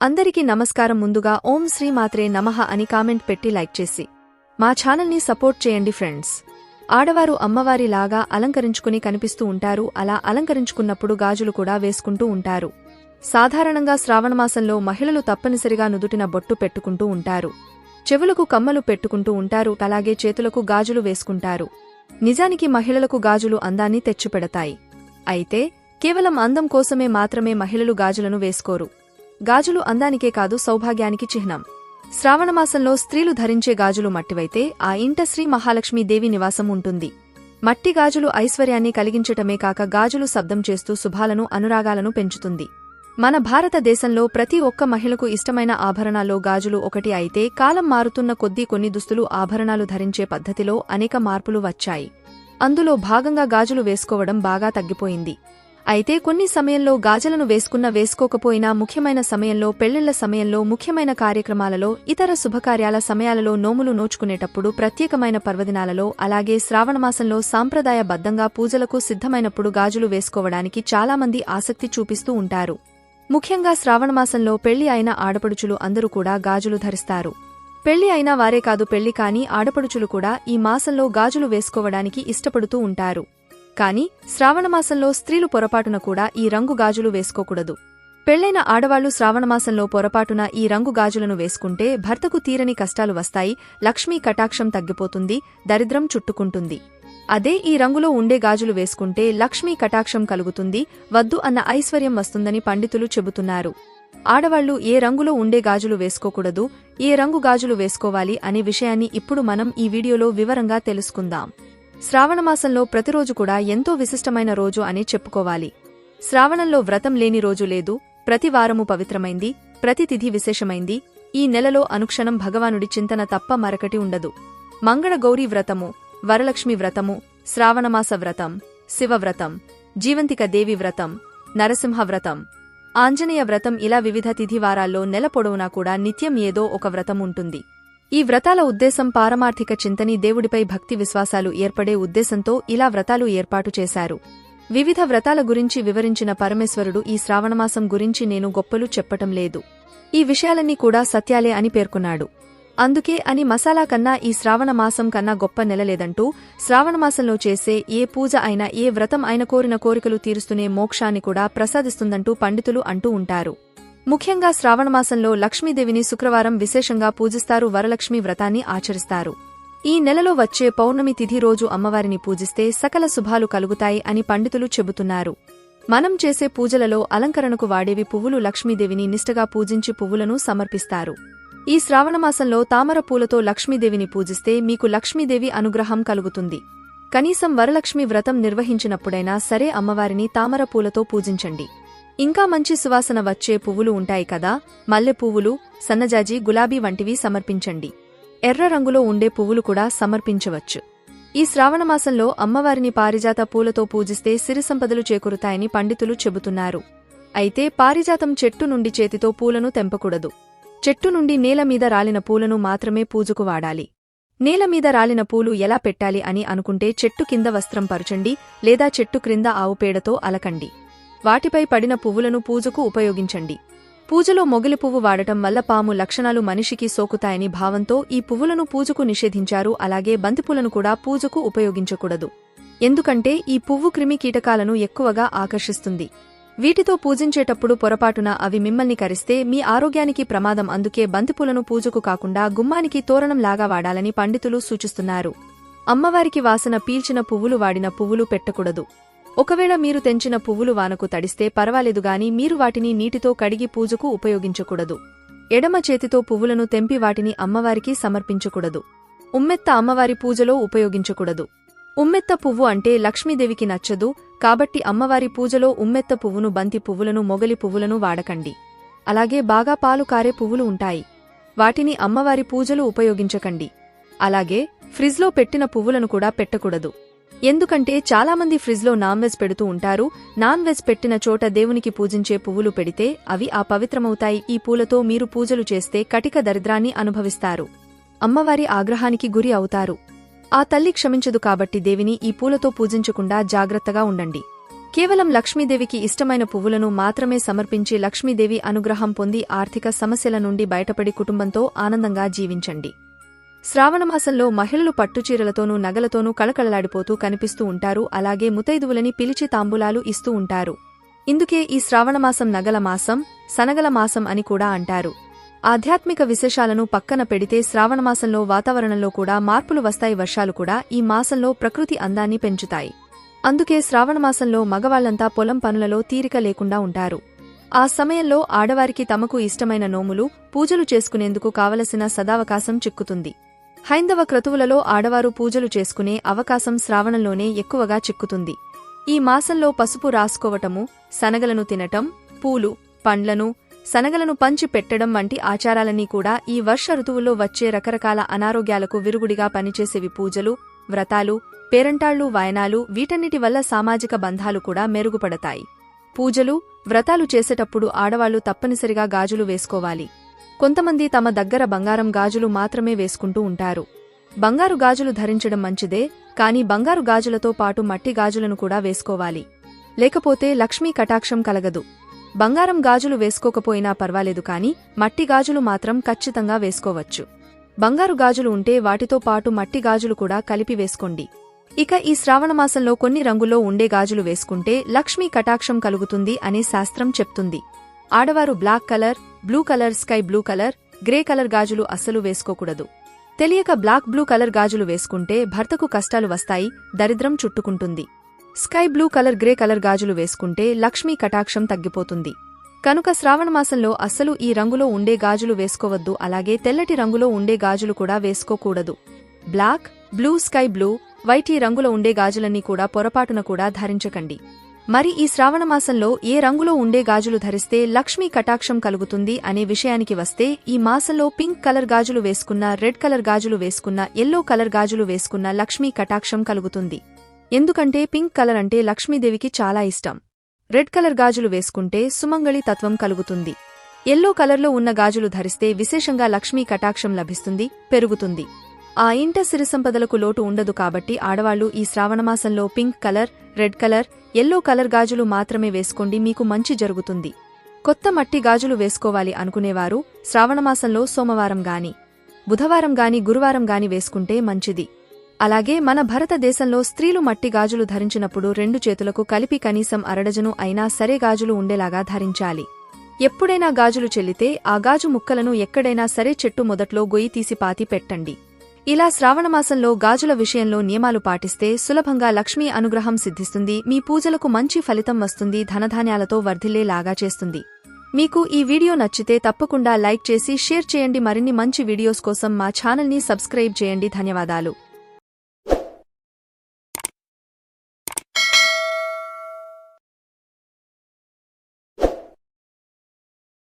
అందరికీ నమస్కారం ముందుగా ఓం శ్రీ మాత్రే నమః అని కామెంట్ పెట్టి లైక్ చేసి మా ఛానల్ని సపోర్ట్ చేయండి ఫ్రెండ్స్. ఆడవారు అమ్మవారిలాగా అలంకరించుకుని కనిపిస్తూ ఉంటారు. అలా అలంకరించుకున్నప్పుడు గాజులు కూడా వేసుకుంటూ ఉంటారు. సాధారణంగా శ్రావణమాసంలో మహిళలు తప్పనిసరిగా నుదుటిన బొట్టు పెట్టుకుంటూ ఉంటారు. చెవులకు కమ్మలు పెట్టుకుంటూ ఉంటారు. అలాగే చేతులకు గాజులు వేసుకుంటారు. నిజానికి మహిళలకు గాజులు అందాన్ని తెచ్చిపెడతాయి. అయితే కేవలం అందం కోసమే మాత్రమే మహిళలు గాజులను వేసుకోరు. గాజులు అందానికే కాదు సౌభాగ్యానికి చిహ్నం. శ్రావణమాసంలో స్త్రీలు ధరించే గాజులు మట్టివైతే ఆ ఇంట శ్రీ మహాలక్ష్మీ దేవి నివాసం ఉంటుంది. మట్టి గాజులు ఐశ్వర్యాన్ని కలిగించటమే కాక గాజులు శబ్దం చేస్తూ శుభాలను అనురాగాలను పెంచుతుంది. మన భారతదేశంలో ప్రతి ఒక్క మహిళకు ఇష్టమైన ఆభరణాల్లో గాజులు ఒకటి అయితే కాలం మారుతున్న కొద్దీ కొన్ని దుస్తులు ఆభరణాలు ధరించే పద్ధతిలో అనేక మార్పులు వచ్చాయి. అందులో భాగంగా గాజులు వేసుకోవడం బాగా తగ్గిపోయింది. అయితే కొన్ని సమయంలో గాజులను వేసుకున్న వేసుకోకపోయినా ముఖ్యమైన సమయంలో పెళ్ళిళ్ళ సమయంలో ముఖ్యమైన కార్యక్రమాలలో ఇతర శుభకార్యాల సమయాలలో నోములు నోచుకునేటప్పుడు ప్రత్యేకమైన పర్వదినాలలో అలాగే శ్రావణమాసంలో సాంప్రదాయబద్ధంగా పూజలకు సిద్ధమైనప్పుడు గాజులు వేసుకోవడానికి చాలామంది ఆసక్తి చూపిస్తూ ఉంటారు. ముఖ్యంగా శ్రావణమాసంలో పెళ్ళి అయిన ఆడపడుచులు అందరూ కూడా గాజులు ధరిస్తారు. పెళ్ళి అయినా వారే కాదు పెళ్ళి కాని ఆడపడుచులు కూడా ఈ మాసంలో గాజులు వేసుకోవడానికి ఇష్టపడుతూ ఉంటారు. కాని శ్రావణమాసంలో స్త్రీలు పొరపాటున కూడా ఈ రంగు గాజులు వేసుకోకూడదు. పెళ్ళైన ఆడవాళ్ళు శ్రావణమాసంలో పొరపాటున ఈ రంగు గాజులను వేసుకుంటే భర్తకు తీరని కష్టాలు వస్తాయి లక్ష్మీ కటాక్షం తగ్గిపోతుంది దరిద్రం చుట్టుకుంటుంది. అదే ఈ రంగులో ఉండే గాజులు వేసుకుంటే లక్ష్మీ కటాక్షం కలుగుతుంది వద్దు అన్న ఐశ్వర్యం వస్తుందని పండితులు చెబుతున్నారు. ఆడవాళ్ళు ఏ రంగులో ఉండే గాజులు వేసుకోకూడదు ఏ రంగు గాజులు వేసుకోవాలి అనే విషయాన్ని ఇప్పుడు మనం ఈ వీడియోలో వివరంగా తెలుసుకుందాం. శ్రావణమాసంలో ప్రతిరోజు కూడా ఎంతో విశిష్టమైన రోజు అని చెప్పుకోవాలి. శ్రావణంలో వ్రతం లేని రోజు లేదు ప్రతి వారము పవిత్రమైంది ప్రతి తిథి విశేషమైంది ఈ నెలలో అనుక్షణం భగవానుడి చింతన తప్ప మరొకటి ఉండదు. మంగళగౌరీ వ్రతము వరలక్ష్మి వ్రతము శ్రావణమాస వ్రతం శివవ్రతం జీవంతిక దేవి వ్రతం నరసింహ వ్రతం. ఆంజనేయ వ్రతం ఇలా వివిధ తిథివారాల్లో నెల పొడవునా కూడా నిత్యం ఏదో ఒక వ్రతం ఉంటుంది. ఈ వ్రతాల ఉద్దేశం పారమార్థిక చింతని దేవుడిపై భక్తి విశ్వాసాలు ఏర్పడే ఉద్దేశంతో ఇలా వ్రతాలు ఏర్పాటు చేశారు. వివిధ వ్రతాల గురించి వివరించిన పరమేశ్వరుడు ఈ శ్రావణమాసం గురించి నేను గొప్పలు చెప్పటం లేదు. ఈ విషయాలన్నీ కూడా సత్యాలే అని పేర్కొన్నాడు. అందుకే అని మసాలా కన్నా ఈ శ్రావణమాసం కన్నా గొప్ప నెలలేదంటూ శ్రావణమాసంలో చేసే ఏ పూజ అయినా ఏ వ్రతం అయిన కోరిన కోరికలు తీరుస్తూనే మోక్షాన్ని కూడా ప్రసాదిస్తుందంటూ పండితులు అంటూ ఉంటారు. ముఖ్యంగా శ్రావణమాసంలో లక్ష్మీదేవిని శుక్రవారం విశేషంగా పూజిస్తారు వరలక్ష్మి వ్రతాన్ని ఆచరిస్తారు. ఈ నెలలో వచ్చే పౌర్ణమి తిథి రోజు అమ్మవారిని పూజిస్తే సకల శుభాలు కలుగుతాయి అని పండితులు చెబుతున్నారు. మనం చేసే పూజలలో అలంకరణకు వాడేవి పువ్వులు లక్ష్మీదేవిని నిష్టగా పూజించి పువ్వులను సమర్పిస్తారు. ఈ శ్రావణమాసంలో తామర పూలతో లక్ష్మీదేవిని పూజిస్తే మీకు లక్ష్మీదేవి అనుగ్రహం కలుగుతుంది. కనీసం వరలక్ష్మి వ్రతం నిర్వహించినప్పుడైనా సరే అమ్మవారిని తామర పూలతో పూజించండి. ఇంకా మంచి సువాసన వచ్చే పువ్వులు ఉంటాయి కదా మల్లె పువ్వులు సన్నజాజి గులాబీ వంటివి సమర్పించండి. ఎర్ర రంగులో ఉండే పువ్వులు కూడా సమర్పించవచ్చు. ఈ శ్రావణమాసంలో అమ్మవారిని పారిజాత పూలతో పూజిస్తే సిరి సంపదలు చేకూరుతాయని పండితులు చెబుతున్నారు. అయితే పారిజాతం చెట్టు నుండి చేతితో పూలను తెంపకూడదు. చెట్టు నుండి నేల మీద రాలిన పూలను మాత్రమే పూజకు వాడాలి. నేల మీద రాలిన పూలు ఎలా పెట్టాలి అని అనుకుంటే చెట్టు కింద వస్త్రం పరచండి లేదా చెట్టు క్రింద ఆవుపేడతో అలకండి. వాటిపై పడిన పువ్వులను పూజకు ఉపయోగించండి. పూజలో మొగిలి పువ్వు వాడటం వల్ల పాము లక్షణాలు మనిషికి సోకుతాయని భావంతో ఈ పువ్వులను పూజకు నిషేధించారు. అలాగే బంతిపూలను కూడా పూజకు ఉపయోగించకూడదు. ఎందుకంటే ఈ పువ్వు క్రిమి కీటకాలను ఎక్కువగా ఆకర్షిస్తుంది. వీటితో పూజించేటప్పుడు పొరపాటున అవి మిమ్మల్ని కరిస్తే మీ ఆరోగ్యానికి ప్రమాదం. అందుకే బంతిపూలను పూజకు కాకుండా గుమ్మానికి తోరణంలాగా వాడాలని పండితులు సూచిస్తున్నారు. అమ్మవారికి వాసన పీల్చిన పువ్వులు వాడిన పువ్వులు పెట్టకూడదు. ఒకవేళ మీరు తెంచిన పువ్వులు వానకు తడిస్తే పర్వాలేదు గాని మీరు వాటిని నీటితో కడిగి పూజకు ఉపయోగించకూడదు. ఎడమ చేతితో పువ్వులను తెంపి వాటిని అమ్మవారికి సమర్పించకూడదు. ఉమ్మెత్త అమ్మవారి పూజలో ఉపయోగించకూడదు. ఉమ్మెత్త పువ్వు అంటే లక్ష్మీదేవికి నచ్చదు కాబట్టి అమ్మవారి పూజలో ఉమ్మెత్త పువ్వును బంతి పువ్వులను మొగలి పువ్వులను వాడకండి. అలాగే బాగా పాలు కారే పువ్వులు ఉంటాయి. వాటిని అమ్మవారి పూజలు ఉపయోగించకండి. అలాగే ఫ్రిజ్లో పెట్టిన పువ్వులను కూడా పెట్టకూడదు. ఎందుకంటే చాలామంది ఫ్రిజ్లో నాన్ వెజ్ పెడుతూ ఉంటారు. నాన్ వెజ్ పెట్టిన చోట దేవునికి పూజించే పువ్వులు పెడితే అవి ఆ పవిత్రమవుతాయి. ఈ పూలతో మీరు పూజలు చేస్తే కటిక దరిద్రాన్ని అనుభవిస్తారు. అమ్మవారి ఆగ్రహానికి గురి అవుతారు. ఆ తల్లి క్షమించదు కాబట్టి దేవిని ఈ పూలతో పూజించకుండా జాగ్రత్తగా ఉండండి. కేవలం లక్ష్మీదేవికి ఇష్టమైన పువ్వులను మాత్రమే సమర్పించి లక్ష్మీదేవి అనుగ్రహం పొంది ఆర్థిక సమస్యల నుండి బయటపడి కుటుంబంతో ఆనందంగా జీవించండి. శ్రావణమాసంలో మహిళలు పట్టుచీరలతోనూ నగలతోనూ కళకళలాడిపోతూ కనిపిస్తూ ఉంటారు. అలాగే ముతైదువులని పిలిచి తాంబూలాలు ఇస్తూ ఉంటారు. ఇందుకే ఈ శ్రావణమాసం నగల మాసం సనగల మాసం అని కూడా అంటారు. ఆధ్యాత్మిక విశేషాలను పక్కన పెడితే శ్రావణమాసంలో వాతావరణంలో కూడా మార్పులు వస్తాయి. వర్షాలు కూడా ఈ మాసంలో ప్రకృతి అందాన్ని పెంచుతాయి. అందుకే శ్రావణమాసంలో మగవాళ్ళంతా పొలం పనులలో తీరిక లేకుండా ఉంటారు. ఆ సమయంలో ఆడవారికి తమకు ఇష్టమైన నోములు పూజలు చేసుకునేందుకు కావలసిన సదావకాశం చిక్కుతుంది. హైందవ క్రతువులలో ఆడవారు పూజలు చేసుకునే అవకాశం శ్రావణంలోనే ఎక్కువగా చిక్కుతుంది. ఈ మాసంలో పసుపు రాసుకోవటము శనగలను తినటం పూలు పండ్లను శనగలను పంచి పెట్టడం వంటి ఆచారాలన్నీ కూడా ఈ వర్ష ఋతువులో వచ్చే రకరకాల అనారోగ్యాలకు విరుగుడిగా పనిచేసేవి పూజలు వ్రతాలు పేరంటాళ్ళు వాయనాలు వీటన్నిటి వల్ల సామాజిక బంధాలు కూడా మెరుగుపడతాయి. పూజలు వ్రతాలు చేసేటప్పుడు ఆడవాళ్ళు తప్పనిసరిగా గాజులు వేసుకోవాలి. కొంతమంది తమ దగ్గర బంగారం గాజులు మాత్రమే వేసుకుంటూ ఉంటారు. బంగారు గాజులు ధరించడం మంచిదే కాని బంగారు గాజులతో పాటు మట్టి గాజులను కూడా వేసుకోవాలి. లేకపోతే లక్ష్మీ కటాక్షం కలగదు. బంగారం గాజులు వేసుకోకపోయినా పర్వాలేదు కాని మట్టి గాజులు మాత్రం ఖచ్చితంగా వేసుకోవచ్చు. బంగారు గాజులు ఉంటే వాటితో పాటు మట్టి గాజులు కూడా కలిపి వేసుకోండి. ఇక ఈ శ్రావణమాసంలో కొన్ని రంగుల్లో ఉండే గాజులు వేసుకుంటే లక్ష్మీ కటాక్షం కలుగుతుంది అనే శాస్త్రం చెప్తుంది. ఆడవారు black colour blue colour sky blue colour grey colour గాజులు అస్సలు వేసుకోకూడదు. తెలియక బ్లాక్ బ్లూ కలర్ గాజులు వేసుకుంటే భర్తకు కష్టాలు వస్తాయి దరిద్రం చుట్టుకుంటుంది. Sky blue colour grey colour గాజులు వేసుకుంటే లక్ష్మీ కటాక్షం తగ్గిపోతుంది. కనుక శ్రావణమాసంలో అస్సలు ఈ రంగులో ఉండే గాజులు వేసుకోవద్దు అలాగే తెల్లటి రంగులో ఉండే గాజులు కూడా వేసుకోకూడదు. Black blue sky blue white ఈ రంగులో ఉండే గాజులన్నీ కూడా పొరపాటున కూడా ధరించకండి. మరి ఈ శ్రావణమాసంలో ఏ రంగులో ఉండే గాజులు ధరిస్తే లక్ష్మీ కటాక్షం కలుగుతుంది అనే విషయానికి వస్తే ఈ మాసంలో పింక్ కలర్ గాజులు వేసుకున్న రెడ్ కలర్ గాజులు వేసుకున్న ఎల్లో కలర్ గాజులు వేసుకున్న లక్ష్మీ కటాక్షం కలుగుతుంది. ఎందుకంటే పింక్ కలర్ అంటే లక్ష్మీదేవికి చాలా ఇష్టం. రెడ్ కలర్ గాజులు వేసుకుంటే సుమంగళి తత్వం కలుగుతుంది. ఎల్లో కలర్లో ఉన్న గాజులు ధరిస్తే విశేషంగా లక్ష్మీ కటాక్షం లభిస్తుంది పెరుగుతుంది. ఆ ఇంట సిరిసంపదలకు లోటు ఉండదు కాబట్టి ఆడవాళ్ళు ఈ శ్రావణమాసంలో pink colour red colour yellow colour గాజులు మాత్రమే వేసుకోండి మీకు మంచి జరుగుతుంది. కొత్త మట్టి గాజులు వేసుకోవాలి అనుకునేవారు శ్రావణమాసంలో సోమవారం గాని బుధవారం గాని గురువారం గాని వేసుకుంటే మంచిది. అలాగే మన భారతదేశంలో స్త్రీలు మట్టి గాజులు ధరించినప్పుడు రెండు చేతులకు కలిపి కనీసం అరడజను అయినా సరే గాజులు ఉండేలాగా ధరించాలి. ఎప్పుడైనా గాజులు చెల్లితే ఆ గాజు ముక్కలను ఎక్కడైనా సరే చెట్టు మొదట్లో గొయ్యి తీసి పాతి పెట్టండి. ఇలా శ్రావణమాసంలో గాజుల విషయంలో నియమాలు పాటిస్తే సులభంగా లక్ష్మీ అనుగ్రహం సిద్ధిస్తుంది మీ పూజలకు మంచి ఫలితం వస్తుంది ధనధాన్యాలతో వర్ధిల్లేలాగా చేస్తుంది. మీకు ఈ వీడియో నచ్చితే తప్పకుండా లైక్ చేసి షేర్ చేయండి. మరిన్ని మంచి వీడియోస్ కోసం మా ఛానల్ని సబ్స్క్రైబ్ చేయండి. ధన్యవాదాలు.